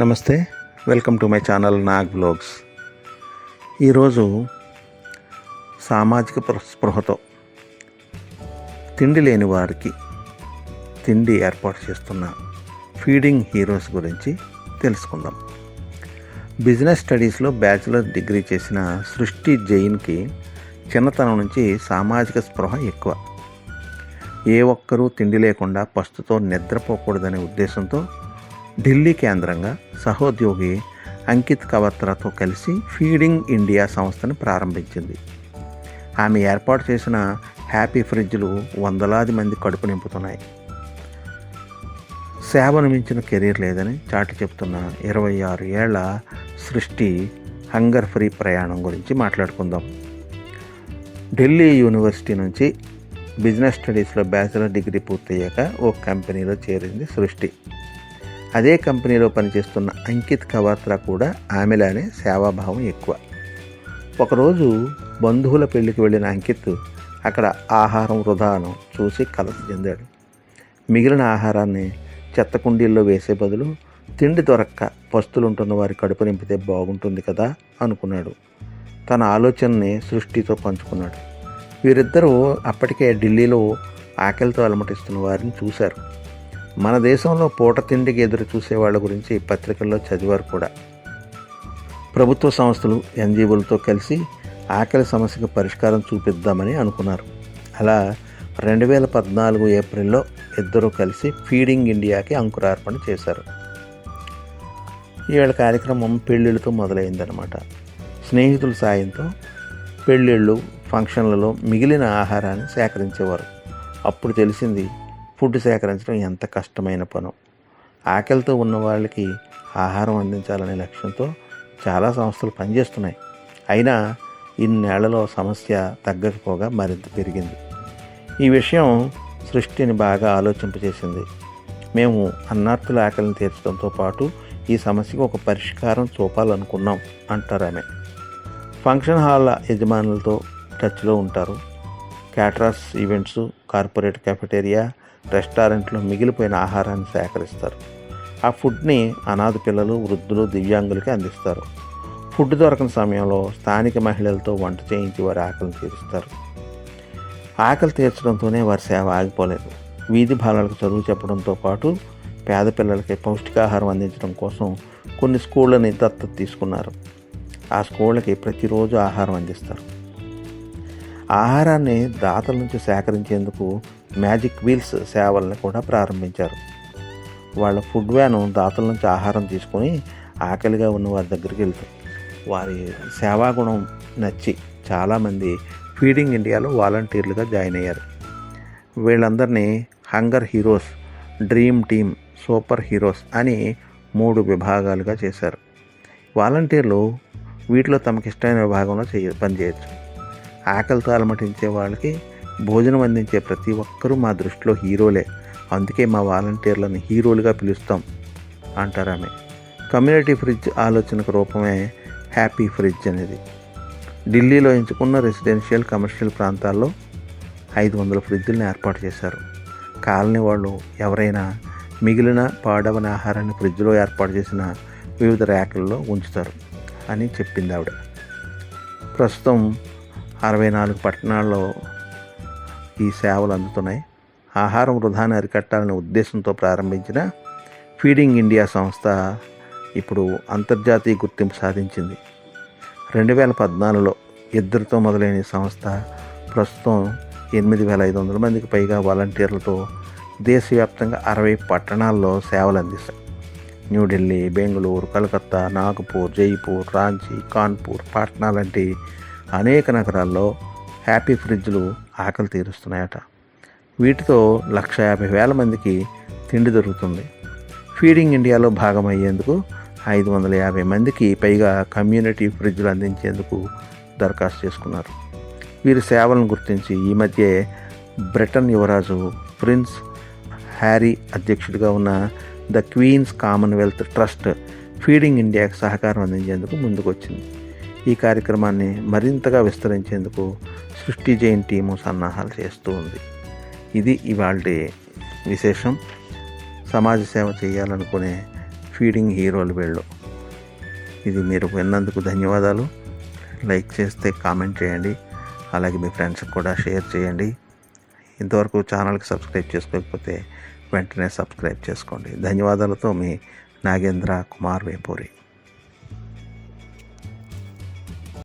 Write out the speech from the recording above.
నమస్తే welcome to my channel Nag blogs. ఈరోజు సామాజిక ప్ర- స్పృహతో తిండి లేని వారికి తిండి ఏర్పాటు చేస్తున్న ఫీడింగ్ హీరోస్ గురించి తెలుసుకుందాం. బిజినెస్ స్టడీస్లో బ్యాచిలర్ డిగ్రీ చేసిన సృష్టి జైన్కి చిన్నతనం నుంచి సామాజిక స్పృహ ఎక్కువ. ఏ ఒక్కరూ తిండి లేకుండా పస్తుతో నిద్రపోకూడదనే ఉద్దేశంతో ఢిల్లీ కేంద్రంగా సహోద్యోగి అంకిత్ కవత్రాతో కలిసి ఫీడింగ్ ఇండియా సంస్థను ప్రారంభించింది. ఆమె ఏర్పాటు చేసిన హ్యాపీ ఫ్రిడ్జ్లు వందలాది మంది కడుపు నింపుతున్నాయి. సేవను మించిన కెరీర్ లేదని చాటి చెప్తున్న ఇరవై ఆరు ఏళ్ళ సృష్టి హంగర్ ఫ్రీ ప్రయాణం గురించి మాట్లాడుకుందాం. ఢిల్లీ యూనివర్సిటీ నుంచి బిజినెస్ స్టడీస్లో బ్యాచిలర్ డిగ్రీ పూర్తయ్యాక ఓ కంపెనీలో చేరింది సృష్టి. అదే కంపెనీలో పనిచేస్తున్న అంకిత్ కవాత్రా కూడా ఆమెలానే సేవాభావం ఎక్కువ. ఒకరోజు బంధువుల పెళ్ళికి వెళ్ళిన అంకిత్ అక్కడ ఆహారం వృధాను చూసి కలత చెందాడు. మిగిలిన ఆహారాన్ని చెత్త కుండీల్లో వేసే బదులు తిండి దొరక్క పస్తులుంటున్న వారి కడుపు నింపితే బాగుంటుంది కదా అనుకున్నాడు. తన ఆలోచనని సృష్టితో పంచుకున్నాడు. వీరిద్దరూ అప్పటికే ఢిల్లీలో ఆకలితో అలమటిస్తున్న వారిని చూశారు. మన దేశంలో పూట తిండికి ఎదురు చూసే వాళ్ళ గురించి పత్రికల్లో చదివారు కూడా. ప్రభుత్వ సంస్థలు ఎన్జీఓలతో కలిసి ఆకలి సమస్యకు పరిష్కారం చూపిద్దామని అనుకున్నారు. అలా రెండు వేల పద్నాలుగు ఏప్రిల్లో ఇద్దరూ కలిసి ఫీడింగ్ ఇండియాకి అంకురార్పణ చేశారు. ఈవేళ కార్యక్రమం పెళ్ళిళ్ళతో మొదలైందనమాట స్నేహితుల సాయంతో పెళ్ళిళ్ళు ఫంక్షన్లలో మిగిలిన ఆహారాన్ని సేకరించేవారు. అప్పుడు తెలిసింది ఫుడ్ సేకరించడం ఎంత కష్టమైన పనో. ఆకలితో ఉన్న వాళ్ళకి ఆహారం అందించాలనే లక్ష్యంతో చాలా సంస్థలు పనిచేస్తున్నాయి. అయినా ఇన్నేళ్ళలో సమస్య తగ్గకపోగా మరింత పెరిగింది. ఈ విషయం సృష్టిని బాగా ఆలోచింపజేసింది. మేము అన్నార్థుల ఆకలిని తీర్చడంతో పాటు ఈ సమస్యకు ఒక పరిష్కారం చూపాలనుకున్నాం అంటారు ఆమె. ఫంక్షన్ హాల్ల యజమానులతో టచ్లో ఉంటారు. క్యాటరర్స్ ఈవెంట్స్ కార్పొరేట్ కెఫెటేరియా రెస్టారెంట్లో మిగిలిపోయిన ఆహారాన్ని సేకరిస్తారు. ఆ ఫుడ్ని అనాథ పిల్లలు వృద్ధులు దివ్యాంగులకి అందిస్తారు. ఫుడ్ దొరకని సమయంలో స్థానిక మహిళలతో వంట చేయించి వారి ఆకలిని తీరుస్తారు. ఆకలి తీర్చడంతోనే వారి సేవ ఆగిపోలేదు. వీధి బాలలకు చదువు చెప్పడంతో పాటు పేద పిల్లలకి పౌష్టికాహారం అందించడం కోసం కొన్ని స్కూళ్ళని దత్తత తీసుకున్నారు. ఆ స్కూళ్ళకి ప్రతిరోజు ఆహారం అందిస్తారు. ఆహారాన్ని దాతల నుంచి సేకరించేందుకు మ్యాజిక్ వీల్స్ సేవలను కూడా ప్రారంభించారు. వాళ్ళ ఫుడ్ వ్యాను దాతల నుంచి ఆహారం తీసుకొని ఆకలిగా ఉన్న వారి దగ్గరికి వెళ్తారు వారి సేవాగుణం నచ్చి చాలామంది ఫీడింగ్ ఇండియాలో వాలంటీర్లుగా జాయిన్ అయ్యారు. వీళ్ళందరినీ hunger heroes dream team super heroes అని మూడు విభాగాలుగా చేశారు. వాలంటీర్లు వీటిలో తమకిష్టమైన విభాగంలో చేయ పనిచేయచ్చు. ఆకలితో అలమటించే వాళ్ళకి భోజనం అందించే ప్రతి ఒక్కరూ మా దృష్టిలో హీరోలే. అందుకే మా వాలంటీర్లను హీరోలుగా పిలుస్తాం అంటారు ఆమె కమ్యూనిటీ ఫ్రిడ్జ్ ఆలోచనకు రూపమే హ్యాపీ ఫ్రిడ్జ్ అనేది. ఢిల్లీలో ఎంచుకున్న రెసిడెన్షియల్ కమర్షియల్ ప్రాంతాల్లో ఐదు వందల ఫ్రిడ్జ్లను ఏర్పాటు చేశారు. కాలనీ వాళ్ళు ఎవరైనా మిగిలిన పాడవని ఆహారాన్ని ఫ్రిడ్జ్లో ఏర్పాటు చేసిన వివిధ ర్యాకుల్లో ఉంచుతారు అని చెప్పింది ఆవిడ ప్రస్తుతం అరవై నాలుగు పట్టణాల్లో ఈ సేవలు అందుతున్నాయి. ఆహారం వృధాన్ని అరికట్టాలనే ఉద్దేశంతో ప్రారంభించిన ఫీడింగ్ ఇండియా సంస్థ ఇప్పుడు అంతర్జాతీయ గుర్తింపు సాధించింది. రెండు వేల పద్నాలుగులో ఇద్దరితో మొదలైన సంస్థ ప్రస్తుతం ఎనిమిది వేల ఐదు వందల మందికి పైగా వాలంటీర్లతో దేశవ్యాప్తంగా అరవై పట్టణాల్లో సేవలు అందిస్తాయి. న్యూఢిల్లీ బెంగళూరు కలకత్తా నాగపూర్ జైపూర్ రాంచీ కాన్పూర్ పాట్నా లాంటి అనేక నగరాల్లో హ్యాపీ ఫ్రిడ్జ్లు ఆకలి తీరుస్తున్నాయట. వీటితో లక్ష యాభై వేల మందికి తిండి దొరుకుతుంది. ఫీడింగ్ ఇండియాలో భాగమయ్యేందుకు ఐదు వందల యాభై మందికి పైగా కమ్యూనిటీ ఫ్రిడ్జ్లు అందించేందుకు దరఖాస్తు చేసుకున్నారు. వీరి సేవలను గుర్తించి ఈ మధ్య బ్రిటన్ యువరాజు ప్రిన్స్ హ్యారీ అధ్యక్షుడిగా ఉన్న the Queen's Commonwealth Trust Feeding ఇండియాకు సహకారం అందించేందుకు ముందుకొచ్చింది. ఈ కార్యక్రమాన్ని మరింతగా విస్తరించేందుకు సృష్టి జైన్ టీము సన్నాహాలు చేస్తూ ఉంది. ఇది ఇవాళ విశేషం. సమాజ సేవ చేయాలనుకునే ఫీడింగ్ హీరోలు వెళ్ళు. ఇది మీరు విన్నందుకు ధన్యవాదాలు. లైక్ చేస్తే కామెంట్ చేయండి. అలాగే మీ ఫ్రెండ్స్కి కూడా షేర్ చేయండి. ఇంతవరకు ఛానల్కి సబ్స్క్రైబ్ చేసుకోకపోతే వెంటనే సబ్స్క్రైబ్ చేసుకోండి. ధన్యవాదాలతో మీ నాగేంద్ర కుమార్ వేపూరి.